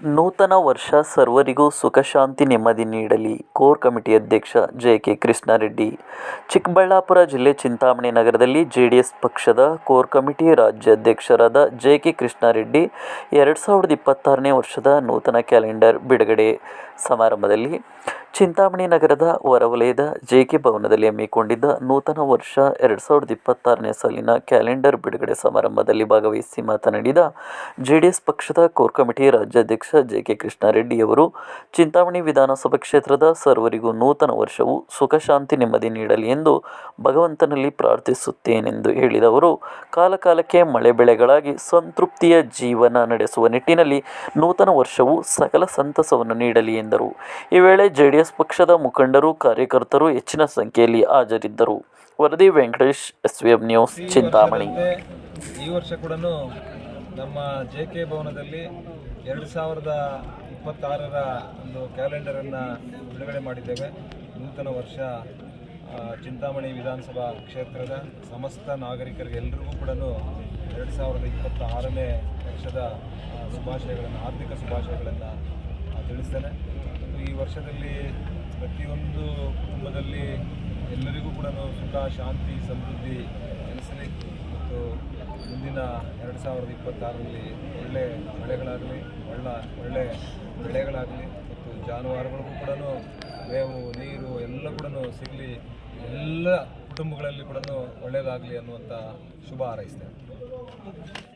ನೂತನ ವರ್ಷ ಸರ್ವರಿಗೂ ಸುಖಶಾಂತಿ ನೆಮ್ಮದಿ ನೀಡಲಿ. ಕೋರ್ ಕಮಿಟಿ ಅಧ್ಯಕ್ಷ ಜೆ ಕೆ ಕೃಷ್ಣಾರೆಡ್ಡಿ. ಚಿಕ್ಕಬಳ್ಳಾಪುರ ಜಿಲ್ಲೆ ಚಿಂತಾಮಣಿ ನಗರದಲ್ಲಿ ಜೆಡಿಎಸ್ ಪಕ್ಷದ ಕೋರ್ ಕಮಿಟಿ ರಾಜ್ಯಾಧ್ಯಕ್ಷರಾದ ಜೆ ಕೆ ಕೃಷ್ಣಾರೆಡ್ಡಿ ಎರಡು ಸಾವಿರದ ಇಪ್ಪತ್ತಾರನೇ ವರ್ಷದ ನೂತನ ಕ್ಯಾಲೆಂಡರ್ ಬಿಡುಗಡೆ ಸಮಾರಂಭದಲ್ಲಿ ಚಿಂತಾಮಣಿ ನಗರದ ಹೊರವಲಯದ ಜೆ ಕೆ ಭವನದಲ್ಲಿ ಹಮ್ಮಿಕೊಂಡಿದ್ದ ನೂತನ ವರ್ಷ ಎರಡು ಸಾವಿರದ ಇಪ್ಪತ್ತಾರನೇ ಸಾಲಿನ ಕ್ಯಾಲೆಂಡರ್ ಬಿಡುಗಡೆ ಸಮಾರಂಭದಲ್ಲಿ ಭಾಗವಹಿಸಿ ಮಾತನಾಡಿದ ಜೆಡಿಎಸ್ ಪಕ್ಷದ ಕೋರ್ ಕಮಿಟಿ ರಾಜ್ಯಾಧ್ಯಕ್ಷ ಜೆ ಕೆ ಕೃಷ್ಣಾರೆಡ್ಡಿಯವರು ಚಿಂತಾಮಣಿ ವಿಧಾನಸಭಾ ಕ್ಷೇತ್ರದ ಸರ್ವರಿಗೂ ನೂತನ ವರ್ಷವು ಸುಖಶಾಂತಿ ನೆಮ್ಮದಿ ನೀಡಲಿ ಎಂದು ಭಗವಂತನಲ್ಲಿ ಪ್ರಾರ್ಥಿಸುತ್ತೇನೆಂದು ಹೇಳಿದವರು, ಕಾಲಕಾಲಕ್ಕೆ ಮಳೆ ಬೆಳೆಗಳಾಗಿ ಸಂತೃಪ್ತಿಯ ಜೀವನ ನಡೆಸುವ ನಿಟ್ಟಿನಲ್ಲಿ ನೂತನ ವರ್ಷವು ಸಕಲ ಸಂತಸವನ್ನು ನೀಡಲಿ ಎಂದರು. ಈ ವೇಳೆ ಜೆಡಿಎಸ್ ಪಕ್ಷದ ಮುಖಂಡರು, ಕಾರ್ಯಕರ್ತರು ಹೆಚ್ಚಿನ ಸಂಖ್ಯೆಯಲ್ಲಿ ಹಾಜರಿದ್ದರು. ವರದಿ ವೆಂಕಟೇಶ್ ಎಸ್ ನ್ಯೂಸ್, ಚಿಂತಾಮಣಿ. ಈ ವರ್ಷ ಕೂಡ ನಮ್ಮ ಜೆ ಕೆ ಭವನದಲ್ಲಿ ಎರಡು ಸಾವಿರದ ಇಪ್ಪತ್ತಾರರ ಒಂದು ಕ್ಯಾಲೆಂಡರನ್ನು ಬಿಡುಗಡೆ ಮಾಡಿದ್ದೇವೆ. ನೂತನ ವರ್ಷ ಚಿಂತಾಮಣಿ ವಿಧಾನಸಭಾ ಕ್ಷೇತ್ರದ ಸಮಸ್ತ ನಾಗರಿಕರಿಗೆ ಎಲ್ರಿಗೂ ಕೂಡ ಎರಡು ಸಾವಿರದ ಇಪ್ಪತ್ತ ಆರನೇ ವರ್ಷದ ಶುಭಾಶಯಗಳನ್ನು, ಆರ್ಥಿಕ ಶುಭಾಶಯಗಳನ್ನು ತಿಳಿಸ್ತೇನೆ. ಈ ವರ್ಷದಲ್ಲಿ ಪ್ರತಿಯೊಂದು ಕುಟುಂಬದಲ್ಲಿ ಎಲ್ಲರಿಗೂ ಕೂಡ ಸುಖ, ಶಾಂತಿ, ಸಮೃದ್ಧಿ ನೆಲೆಸಲಿ ಮತ್ತು ಮುಂದಿನ ಎರಡು ಸಾವಿರದ ಇಪ್ಪತ್ತಾರರಲ್ಲಿ ಒಳ್ಳೆ ಮಳೆಗಳಾಗಲಿ, ಒಳ್ಳ, ಒಳ್ಳೆ ಬೆಳೆಗಳಾಗಲಿ, ಮತ್ತು ಜಾನುವಾರುಗಳಿಗೂ ಕೂಡ ಮೇವು, ನೀರು ಎಲ್ಲ ಕೂಡ ಸಿಗಲಿ, ಎಲ್ಲ ಕುಟುಂಬಗಳಲ್ಲಿ ಕೂಡ ಒಳ್ಳೆಯದಾಗಲಿ ಅನ್ನುವಂಥ ಶುಭ ಹಾರೈಸ್ತೇನೆ.